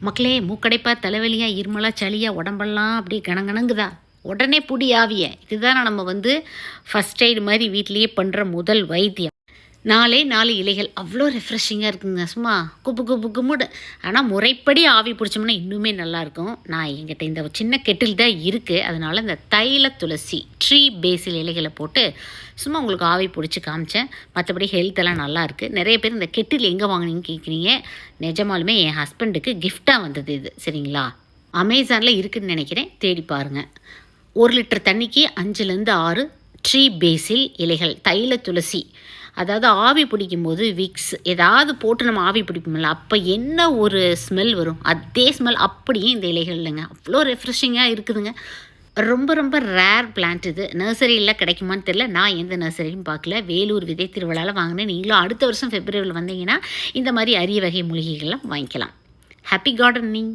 மக்களே மூக்கடைப்பா தலைவலியா இருமலா சளியா உடம்பெல்லாம் அப்படியே கணங்கணங்குதா உடனே புடி ஆவிய. இதுதான் நம்ம வந்து ஃபஸ்ட் எய்டு மாதிரி வீட்லேயே பண்ணுற முதல் வைத்தியம். நாலே நாலு இலைகள். அவ்வளோ ரெஃப்ரெஷிங்காக இருக்குங்க. சும்மா குப்பு குப்பு கும்முடு ஆனால் முறைப்படி ஆவி பிடிச்சோம்னா இன்னுமே நல்லாயிருக்கும் நான் எங்கிட்ட இந்த சின்ன கெட்டில் தான் இருக்குது அதனால் இந்த தைல துளசி ட்ரீ பேஸில் இலைகளை போட்டு சும்மா உங்களுக்கு ஆவி பிடிச்சி காமிச்சேன். மற்றபடி ஹெல்த்தெல்லாம் நல்லாயிருக்கு நிறைய பேர் இந்த கெட்டில் எங்கே வாங்கினீங்கன்னு கேட்குறீங்க நிஜமாலுமே என் ஹஸ்பண்டுக்கு கிஃப்டாக வந்தது இது. சரிங்களா? அமேசானில் இருக்குதுன்னு நினைக்கிறேன். தேடி பாருங்கள் ஒரு லிட்டர் தண்ணிக்கு அஞ்சுலேருந்து ஆறு ட்ரீ பேஸில் இலைகள். தைல துளசி. அதாவது ஆவி பிடிக்கும்போது விக்ஸ் ஏதாவது போட்டு நம்ம ஆவி பிடிப்போம்ல அப்போ என்ன ஒரு ஸ்மெல் வரும்? அதே ஸ்மெல் அப்படியே இந்த இலைகள் இல்லைங்க அவ்வளோ ரெஃப்ரெஷிங்காக இருக்குதுங்க. ரொம்ப ரொம்ப ரேர் பிளான்ட் இது. நர்சரியில் கிடைக்குமான்னு தெரில நான் எந்த நர்சரியும் பார்க்கல. வேலூர் விதை திருவிழாவில் வாங்கினேன். நீங்களும் அடுத்த வருஷம் ஃபெப்ரவரியில் வந்தீங்கன்னா இந்த மாதிரி அரிய வகை மூலிகைகள்லாம் வாங்கிக்கலாம். Happy gardening